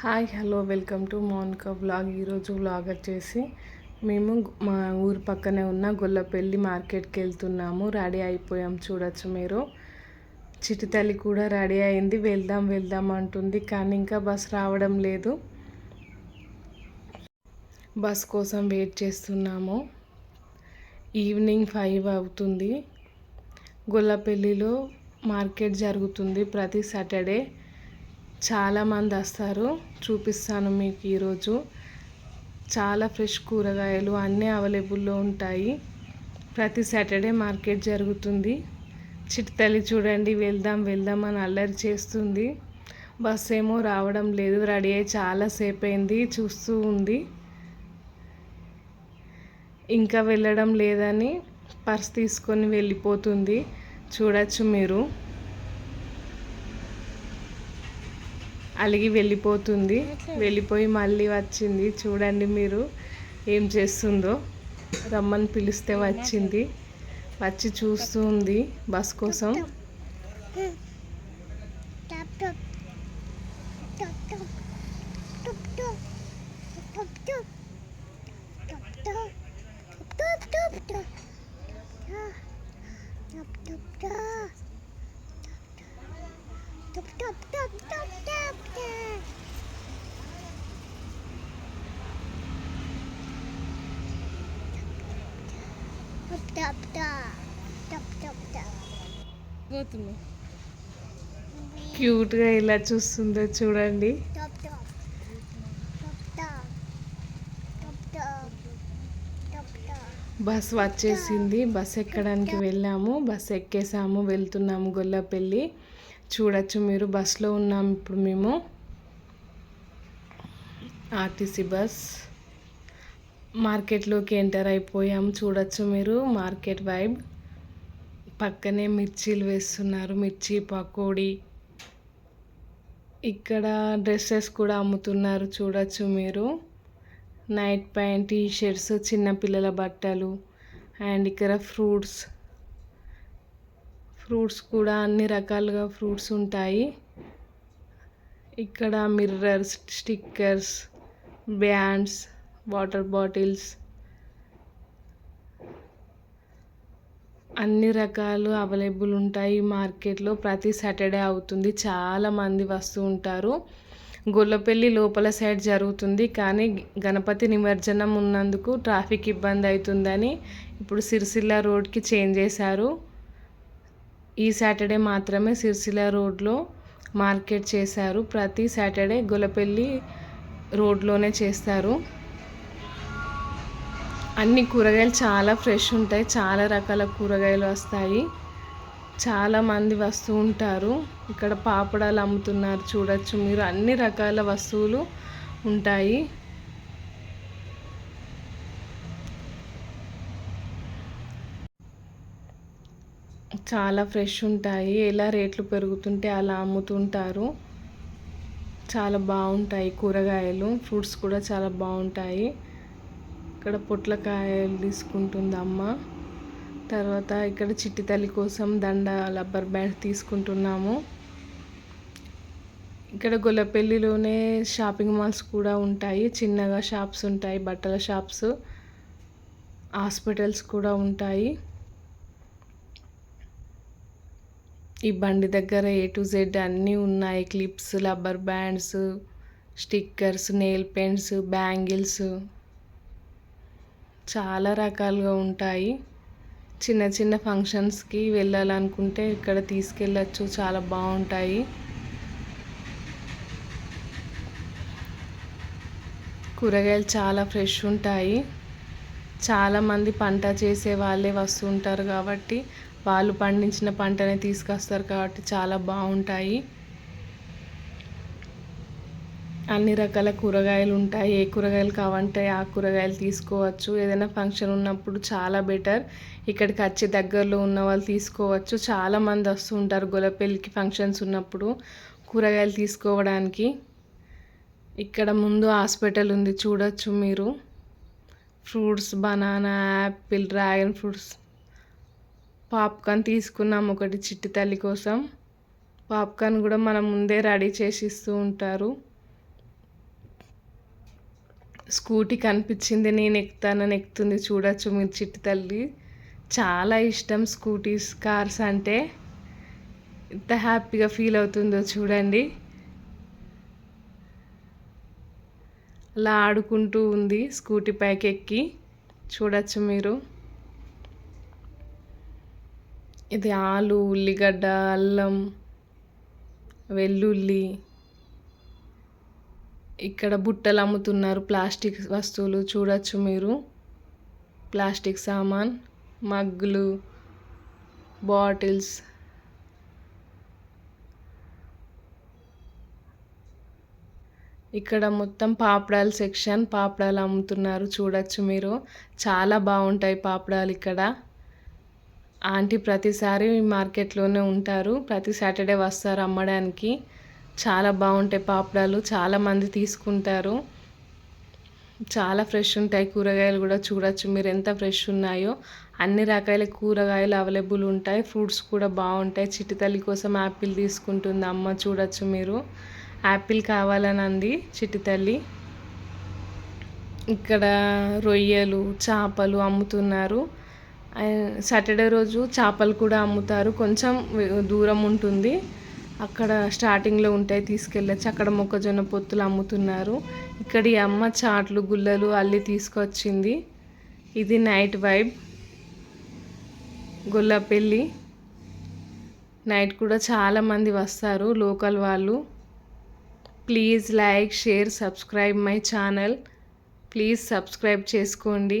Hi hello welcome to Monica blog ఈరోజు blog వచ్చేసి మేము మా ఊరు పక్కనే ఉన్న గొల్లపల్లి మార్కెట్కి వెళ్తున్నాము. రెడీ అయిపోయాం చూడొచ్చు మీరు. చిటితల్లి కూడా రెడీ అయింది. వెళ్దాం వెళ్దాం అంటుంది కానీ ఇంకా బస్ రావడం లేదు. బస్ కోసం వెయిట్ చేస్తున్నాము. ఈవినింగ్ ఫైవ్ అవుతుంది. గొల్లపల్లిలో మార్కెట్ జరుగుతుంది ప్రతి సాటర్డే. చాలామంది వస్తారు. చూపిస్తాను మీకు ఈరోజు. చాలా ఫ్రెష్ కూరగాయలు అన్నీ అవైలబుల్లో ఉంటాయి. ప్రతి సాటర్డే మార్కెట్ జరుగుతుంది. చిట్తల్లి చూడండి వెళ్దాం వెళ్దాం అని అల్లరి చేస్తుంది. బస్ ఏమో రావడం లేదు. రెడీ అయ్యి చాలాసేపు అయింది చూస్తూ ఉంది. ఇంకా వెళ్ళడం లేదని పర్స్ తీసుకొని వెళ్ళిపోతుంది. చూడొచ్చు మీరు. అలిగి వెళ్ళిపోతుంది. వెళ్ళిపోయి మళ్ళీ వచ్చింది. చూడండి మీరు ఏం చేస్తుందో. రమ్మని పిలిస్తే వచ్చింది. వచ్చి చూస్తూ ఉంది బస్ కోసం. క్యూట్గా ఇలా చూస్తుందో చూడండి. బస్ వచ్చేసింది బస్ ఎక్కడానికి వెళ్ళాము. బస్ ఎక్కేసాము. వెళ్తున్నాము గొల్లపల్లి. చూడొచ్చు మీరు బస్లో ఉన్నాం ఇప్పుడు మేము. RTC bus. మార్కెట్లోకి ఎంటర్ అయిపోయాము చూడొచ్చు మీరు మార్కెట్ వైబ్. పక్కనే మిర్చీలు వేస్తున్నారు మిర్చి పకోడీ. ఇక్కడ డ్రెస్సెస్ కూడా అమ్ముతున్నారు చూడొచ్చు మీరు. నైట్ ప్యాంట్ టీ షర్ట్స్ చిన్నపిల్లల బట్టలు. అండ్ ఇక్కడ ఫ్రూట్స్. ఫ్రూట్స్ కూడా అన్ని రకాలుగా ఫ్రూట్స్ ఉంటాయి. ఇక్కడ mirrors stickers bands water bottles అన్ని రకాలు అవైలబుల్ ఉంటాయి మార్కెట్లో. ప్రతి సాటర్డే అవుతుంది. చాలా మంది వస్తూ ఉంటారు. గొల్లపల్లి లోపల సైడ్ జరుగుతుంది. కానీ గణపతి నిమజ్జనం ఉన్నందుకు ట్రాఫిక్ ఇబ్బంది అవుతుందని ఇప్పుడు సిరిసిల్ల రోడ్కి చేంజ్ చేశారు. ఈ సాటర్డే మాత్రమే సిరిసిల్ల రోడ్లో మార్కెట్ చేశారు. ప్రతి సాటర్డే గొలపెల్లి రోడ్లోనే చేస్తారు. అన్ని కూరగాయలు చాలా ఫ్రెష్ ఉంటాయి. చాలా రకాల కూరగాయలు వస్తాయి. చాలామంది వస్తూ ఉంటారు. ఇక్కడ పాపడాలు అమ్ముతున్నారు. చూడొచ్చు. మీరు అన్ని రకాల వస్తువులు ఉంటాయి. చాలా ఫ్రెష్ ఉంటాయి. ఎలా రేట్లు పెరుగుతుంటే అలా అమ్ముతుంటారు. చాలా బాగుంటాయి కూరగాయలు. ఫ్రూట్స్ కూడా చాలా బాగుంటాయి. ఇక్కడ పొట్లకాయలు తీసుకుంటుంది అమ్మ తర్వాత ఇక్కడ చిట్టి తల్లి కోసం దండ రబ్బర్ బ్యాండ్ తీసుకుంటున్నాము. ఇక్కడ గొల్లపల్లిలోనే షాపింగ్ మాల్స్ కూడా ఉంటాయి. చిన్నగా షాప్స్ ఉంటాయి. బట్టల షాప్స్ హాస్పిటల్స్ కూడా ఉంటాయి. ఈ బండి దగ్గర ఏ టు జెడ్ అన్నీ ఉన్నాయి. Clips rubber bands stickers nail paints bangles. చాలా రకాలుగా ఉంటాయి. చిన్న చిన్న ఫంక్షన్స్కి వెళ్ళాలనుకుంటే ఇక్కడ తీసుకెళ్ళచ్చు. చాలా బాగుంటాయి. కూరగాయలు చాలా ఫ్రెష్ ఉంటాయి. చాలామంది పంట చేసే వాళ్ళే వస్తుంటారు కాబట్టి వాళ్ళు పండించిన పంటనే తీసుకొస్తారు కాబట్టి చాలా బాగుంటాయి. అన్ని రకాల కూరగాయలు ఉంటాయి. ఏ కూరగాయలు కావంటే ఆ కూరగాయలు తీసుకోవచ్చు. ఏదైనా ఫంక్షన్ ఉన్నప్పుడు చాలా బెటర్. ఇక్కడికి వచ్చి దగ్గరలో ఉన్న వాళ్ళు తీసుకోవచ్చు. చాలామంది వస్తూ ఉంటారు గొలపెళ్ళికి ఫంక్షన్స్ ఉన్నప్పుడు కూరగాయలు తీసుకోవడానికి. ఇక్కడ ముందు హాస్పిటల్ ఉంది. చూడొచ్చు మీరు. Fruits banana apple dragon fruits. Popcorn తీసుకున్నాం ఒకటి చిట్టి తల్లి కోసం. పాప్కార్న్ కూడా మనం ముందే రెడీ చేసి ఇస్తూ ఉంటారు. స్కూటీ కనిపించింది నేను ఎక్కుతానని ఎక్కుతుంది. చూడొచ్చు మీరు చిట్టి తల్లి. చాలా ఇష్టం స్కూటీస్ కార్స్ అంటే. ఎంత హ్యాపీగా ఫీల్ అవుతుందో చూడండి. అలా ఆడుకుంటూ ఉంది స్కూటీ పైకి ఎక్కి చూడొచ్చు మీరు. ఇది ఆలు ఉల్లిగడ్డ అల్లం వెల్లుల్లి. ఇక్కడ బుట్టలు అమ్ముతున్నారు ప్లాస్టిక్ వస్తువులు. చూడొచ్చు మీరు. ప్లాస్టిక్ సామాన్ మగ్గులు బాటిల్స్. ఇక్కడ మొత్తం పాపడాల సెక్షన్ పాపడాలు అమ్ముతున్నారు. చూడొచ్చు మీరు. చాలా బాగుంటాయి పాపడాలు ఇక్కడ. ఆంటీ ప్రతిసారి మార్కెట్లోనే ఉంటారు. ప్రతి సాటర్డే వస్తారు అమ్మడానికి. చాలా బాగుంటాయి పాపడాలు. చాలా మంది తీసుకుంటారు. చాలా ఫ్రెష్ ఉంటాయి. కూరగాయలు కూడా చూడొచ్చు మీరు ఎంత ఫ్రెష్ ఉన్నాయో. అన్ని రకాల కూరగాయలు అవైలబుల్ ఉంటాయి. ఫ్రూట్స్ కూడా బాగుంటాయి. చిట్టితల్లి కోసం యాపిల్ తీసుకుంటుంది అమ్మ. చూడొచ్చు మీరు. యాపిల్ కావాలని అంది చిట్టితల్లి ఇక్కడ రొయ్యలు చేపలు అమ్ముతున్నారు. సాటర్డే రోజు చేపలు కూడా అమ్ముతారు. కొంచెం దూరం ఉంటుంది. అక్కడ స్టార్టింగ్లో ఉంటాయి తీసుకెళ్ళచ్చు అక్కడ మొక్కజొన్న పొత్తులు అమ్ముతున్నారు. ఇక్కడ ఈ అమ్మ చాట్లు గుల్లలు అల్లి తీసుకొచ్చింది. ఇది నైట్ వైబ్. గొల్లపెల్లి నైట్ కూడా చాలామంది వస్తారు లోకల్ వాళ్ళు. Please like share subscribe my channel. Please subscribe చేసుకోండి.